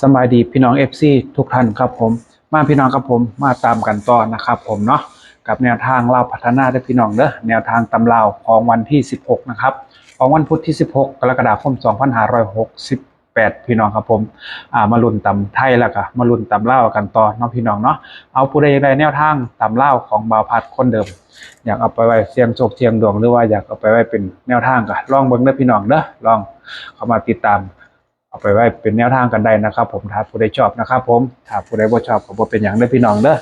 สบายดีพี่น้องเอฟซีทุกท่านครับผม มาพี่น้องครับผมมาตามกันต่อนะครับผมเนาะกับแนวทางเล่าพัฒนาได้พี่น้องเด้อแนวทางตำราวของวันที่ 16 นะครับ ของวันพุธที่ 16 กรกฎาคม 2568 พี่น้องครับผมอ่ามาลุ้นตำไทยแล้วก็มาลุ้นตำเล่ากันต่อเนาะพี่น้องเนาะเอาผู้ใดอยากได้แนวทางตำเล่าของบาวพัดคนเดิม อยากเอาไปไว้เสียงโชคเสียงดวงหรือว่าอยากเอาไปไว้เป็นแนวทางก็ลองเบิ่งเด้อพี่น้องเด้อลองเข้ามาติดตาม เอาไปไว้เป็นแนวทางกันได้นะครับ ผมถ้าผู้ใดชอบนะครับ ผมถ้าผู้ใดบ่ชอบก็บ่เป็นอย่างเด้พี่น้องเด้อ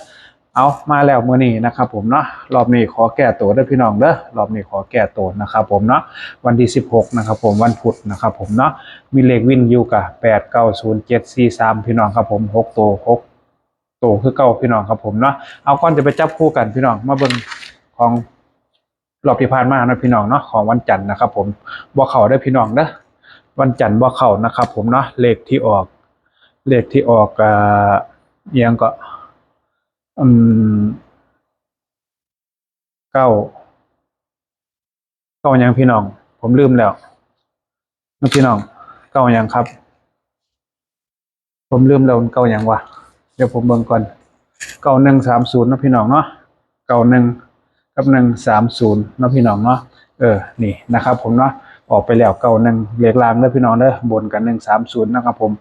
เอามาแล้วมื้อนี้นะครับ ผมเนาะรอบนี้ขอแก้ตัวด้อพี่น้องเด้อรอบนี้ขอแก้ตัวนะครับ ผมเนาะวันที่ 16 นะครับ ผมวันพุธนะครับ ผมเนาะมีเลขวินอยู่กับ8 9 0 7 4 3 พี่น้องครับ ผม6ตัว6ตัวคือเก่าพี่น้องครับ ผมเนาะเอาก่อนจะไปจับคู่กันพี่น้องมาเบิ่งของรอบที่ผ่านมานะพี่น้องเนาะของวันจันทร์นะครับ ผมบ่เข้าได้พี่น้องเด้อ วันจันทร์บ่เข้านะครับ ผมเนาะเลขที่ออก เลขที่ออกอ่าเอียงก็อืมเก้าเก้ายังพี่น้อง ผมลืมแล้วนพี่น้องเก้ายังครับ ผมลืมแล้วเก้ายังวะเดี๋ยวผมเบิ่งก่อนเก้าหนึ่งสามศูนย์นะพี่น้องเนาะเก้าหนึ่งกับหนึ่งสามศูนย์นะพี่น้องเนาะเออนี่นะครับ ผมเนาะ ออกไปแล้วเก่าหนึ่งเลขลางเด้อพี่น้องเด้อบนกันหนึ่งสามศูนย์นะครับผม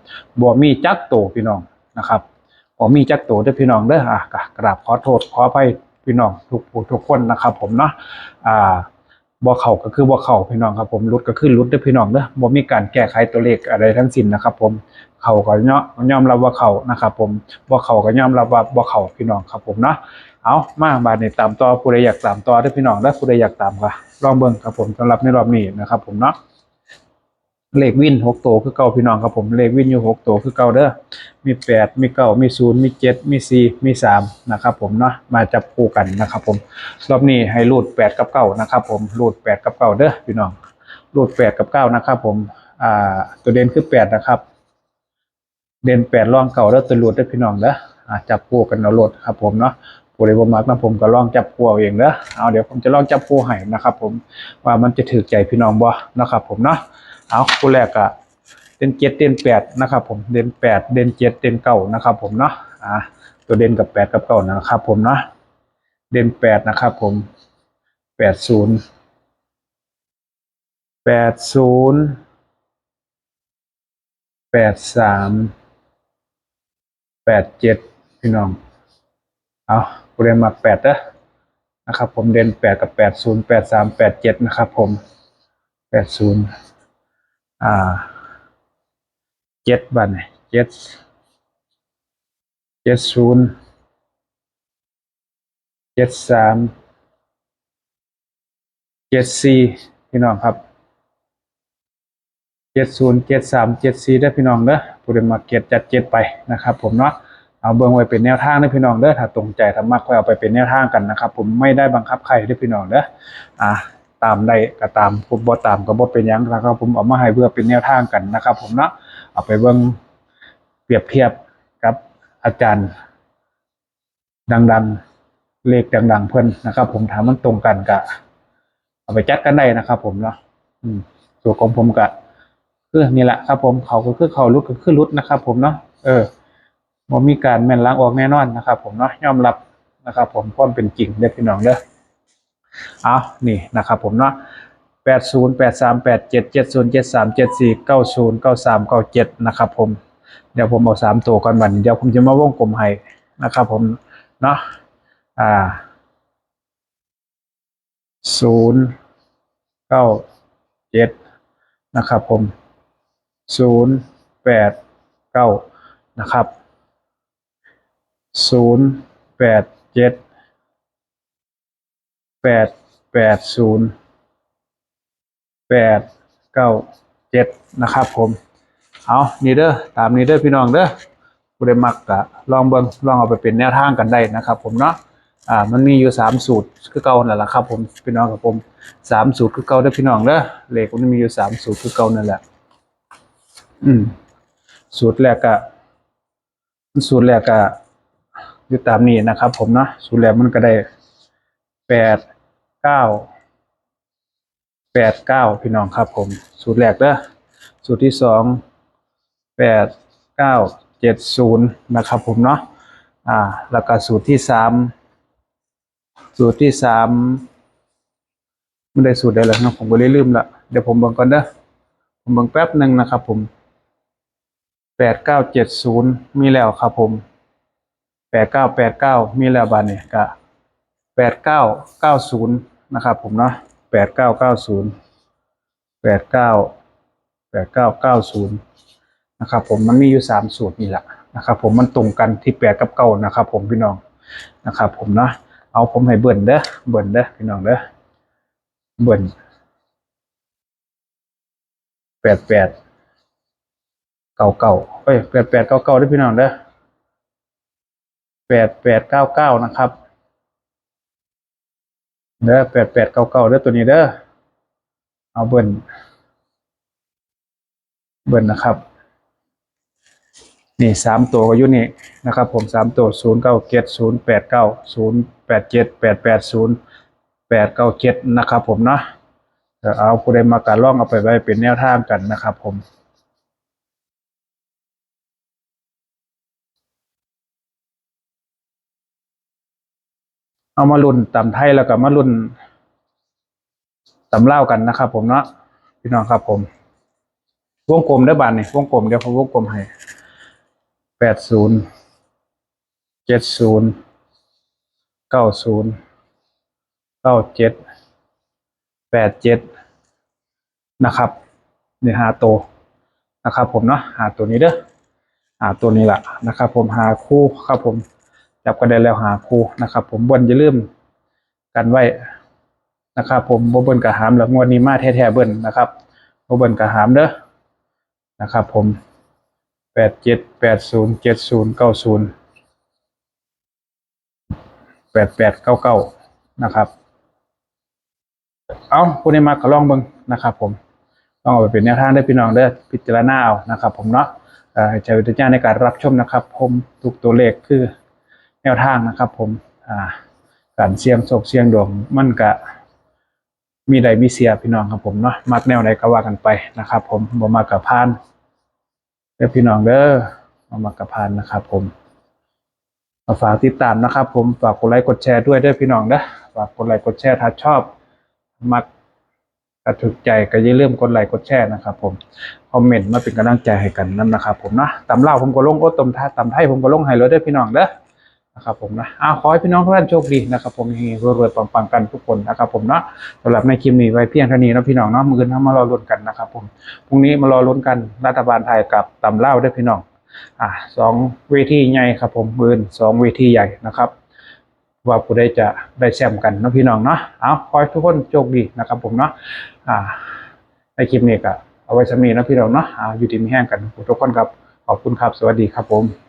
บ่มีจักโตพี่น้องนะครับบ่มีจักโตเด้อพี่น้องเด้ออะกะกราบขอโทษขออภัยพี่น้องทุกผู้ทุกคนนะครับผมเนาะอ่า บ่เข่าก็คือบ่เข่าพี่น้องครับผมรุดก็คือรุดเด้อพี่น้องเด้อบ่มีการแก้ไขตัวเลขอะไรทั้งสิ้นนะครับ ผมเข่าก็เนาะยอมรับว่าเข่านะครับ ผมบ่เข่าก็ยอมรับว่าบ่เข่าพี่น้องครับผมเนาะเอามาบาดนี้ตามต่อผู้ใดอยากตามต่อเด้อพี่น้องเด้วผู้ใดอยากตามก็ลองเบิ่งครับผมสำหรับในรอบนี้นะครับ ผมเนาะ เลขวินหกตัวคือเก่าพี่น้องครับผมเลขวินอยู่หกตัวคือเก่าเด้อมีแปดมีเก้ามีศูนย์มีเจ็ดมีสี่มีสามนะครับผมเนาะมาจับคู่กันนะครับผมรอบนี้ให้รูดแปดกับเก้านะครับผมรูดแปดกับเก้าเด้อพี่น้องรูดแปดกับเก้านะครับผมอ่าตัวเด่นคือแปดนะครับเด่นแปดร่องเก่าแล้วตัวรูดเด้อพี่น้องเด้ออ่าจับคู่กันเอาโลดครับผมเนาะผู้ใดบ่มักนะผมก็ลองจับคู่เอาเองเด้อเอาเดี๋ยวผมจะลองจับคู่ให้นะครับผมว่ามันจะถือใจพี่น้องบ่นะครับผมเนาะ เอาคู่แรกอะเด่นเจ็ดเด่นแปดนะครับผมเด่นแปดเด่นเจ็ดเด่นเก้านะครับผมเนาะอ่าตัวเด่นกับแปดกับเก้านะครับผมเนาะเด่นแปดนะครับผมแปดศูนย์แปดศูนย์แปดสามแปดเจ็ดพี่น้องเอาเรียนมาแปดเด้อนะครับผมเด่นแปดกับแปดศูนย์แปดสามแปดเจ็ดนะครับผมแปดศูนย์ อ่าเจ็ดบันเจ็ดเจ็ดศูนย์เจ็ดสามเจ็ดสี่พี่น้องครับเจ็ดศูนย์เจ็ดสามเจ็ดสี่ได้พี่น้องเด้อผู้เรียนมาเก็ตจัดเจ็ดไปนะครับ ผมเนาะเอาเบิ่งไว้เป็นแนวทางเด้พี่น้องเด้อถ้าตรงใจถ้ามักค่อยเอาไปเป็นแนวทางกันนะครับ ผมไม่ได้บังคับใครเด้พี่น้องเด้ออ่า ตามได้ก็ตามผมบ่ตามก็บ่เป็นหยังนะครับ ผมเอามาให้เพื่อเป็นแนวทางกันนะครับ ผมเนาะเอาไปเบิ่งเปรียบเทียบกับอาจารย์ ดังๆเลขดัง ๆ เพิ่นนะครับ ผมถามมันตรงกันก็เอาไปจัดกันได้นะครับ ผมเนาะอืมส่วนของผมก็คือนี่แหละครับ ผมเขาก็คือเขารุดก็คือรุดนะครับ ผมเนาะเออบ่มีการแม่นล้างออกแน่นอนนะครับ ผมเนาะยอมรับนะครับ ผมความเป็นจริงเด้อพี่น้องเด้อ เอานี่นะครับผมเนาะแปดศูนย์แปดสามแปดเจ็ดเจ็ดศูนย์เจ็ดสามเจ็ดสี่เก้าศูนย์เก้าสามเก้าเจ็ดนะครับผม เดี๋ยวผมเอาสามตัวก่อนวันเดี๋ยวผมจะมาวงกลมให้นะครับผมเนาะอ่าศูนย์เก้าเจ็ดนะครับผมศูนย์แปดเก้านะครับศูนย์แปดเจ็ด แปดแปดศูนย์แปดเก้าเจ็ดนะครับผม เอานี่เด้อตามนี้เด้อพี่น้องเด้อผู้ใดมักกะลองเบิ่งลองเอาไปเป็นแนวทางกันได้นะครับ ผมเนาะอ่ามันมีอยู่สามสูตรคือเก่านั่นแหละครับ ผมพี่น้องกับผมสามสูตรคือเก่าเด้อพี่น้องเด้อเลขมันมีอยู่สามสูตรคือเก่านั่นแหละ อืม สูตรแรกกะสูตรแรกกะอยู่ตามนี้นะครับ ผมเนาะสูตรแรกมันก็ได้ แปดเก้าแปดเก้าพี่น้องครับผม สูตรแรกเด้อสูตรที่สองแปดเก้าเจ็ดศูนย์นะครับผมเนาะอ่าแล้วก็สูตรที่สามสูตรที่สามไม่ได้สูตรใดแล้วนะผมก็เลยลืมละเดี๋ยวผมเบิ่งก่อนเด้อผมเบิ่งแป๊บหนึ่งนะครับผมแปดเก้าเจ็ดศูนย์มีแล้วครับผมแปดเก้าแปดเก้ามีแล้วบานเนี่ยก็ แปดเก้าเก้าศูนย์นะครับผมเนาะแปดเก้าเก้าศูนย์แปดเก้าแปดเก้าเก้าศูนย์นะครับผมมันมีอยู่สามสูตรนี่แหละนะครับผมมันตรงกันที่แปดกับเก้านะครับผมพี่น้องนะครับผมเนาะเอาผมให้เบิ่นเด้อเบิ่นเด้อพี่น้องเด้อเบิ่นแปดแปดเก้าเก้าเอ้ยแปดแปดเก้าเก้าด้วยพี่น้องเด้อแปดแปดเก้าเก้านะครับ เด้อแปดแปดเก้าเก้าเด้อตัวนี้เด้อเอาเบิ่นเบิ่นนะครับ นี่สามตัวก็อยู่นี่นะครับ ผมสามตัวศูนย์เก้าเจ็ดศูนย์แปดเก้าศูนย์แปดเจ็ดแปดแปดศูนย์แปดเก้าเจ็ดนะครับ ผมเนาะเอาผู้ใดมาการล่องเอาไปไว้เป็นแนวทางกันนะครับ ผม เอามาลุ่นตำไทยแล้วก็มาลุ่นตำเล่ากันนะครับ ผมเนาะพี่น้องครับ ผมวงกลมได้อบานนี่วงกลมเดี๋ยวผมวงกลมให้แปดศูนย์เจ็ดศูนย์เก้าศูนย์เก้าเจ็ดแปดเจ็ดนะครับนี่หาตัวนะครับ ผมเนาะหาตัวนี้เด้อหาตัวนี้แหละนะครับ ผมหาคู่ครับผม จับกันได้แล้วหาครูนะครับ ผมเบิ้ลจะลืมกันไว้นะครับผมบ่เบิ้ลกระหามแล้วงวดนี้มาแท้ๆเบิ้ลนะครับบ่เบิ้ลกระหามเด้อนะครับ ผมแปดเจ็ดแปดศูนย์เจ็ดศูนย์เก้าศูนย์แปดแปดเก้าเก้านะครับ เอาผู้นี้มากก็ลองเบิ่งนะครับ ผมลองเอาไปเป็นแนวทางได้พี่น้องเด้อพิจารณาเอานะครับ ผมเนาะใช้วิจารณญาในการรับชมนะครับ ผมทุกตัวเลขคือ แนวทางนะครับผมอ่าการเสี่ยงโชคเสี่ยงดวงมันก็มีใดมีเสียพี่น้องครับผมเนาะมักแนวไหนก็ว่ากันไปนะครับผมบ่มากกับพานเด้อพี่น้องเด้อมามากระพานนะครับผมมาฝากติดตามนะครับ ผมฝากกดไลค์กดแชร์ด้วยเด้อพี่น้องเด้อฝากกดไลค์กดแชร์ถ้าชอบมักกระถูกใจก็อย่าลืมกดไลค์กดแชร์นะครับ ผมคอมเมนต์มาเป็นกำลังใจให้กันนั่นนะครับ ผมนะตำเล่าผมก็ลงโอ้ตำท่าตำไทยผมก็ลงให้เลยเด้อพี่น้องเด้อ นะครับผมนะอาขอให้พี่น้องทุกท่านโชคดีนะครับผมเฮงรวยๆปังๆกันทุกคนนะครับผมเนาะสำหรับในคลิปนี้ไว้เพียงเท่านี้นะพี่น้องเนาะมือนี้มารอลุ้นกันนะครับผมพรุ่งนี้มารอลุ้นกันรัฐบาลไทยกับตำเล่าด้วยพี่น้องอ่าสองเวทีใหญ่ครับผมมืนสองเวทีใหญ่นะครับว่าผู้ใดจะได้แชมป์กันนะพี่น้องเนาะเอาขอให้ทุกคนโชคดีนะครับผมเนาะอ่าในคลิปนี้ก็เอาไว้สำนีนะพี่น้องเนาะอ่าอยู่ดีมีแห้งกันทุกคนครับขอบคุณครับสวัสดีครับผม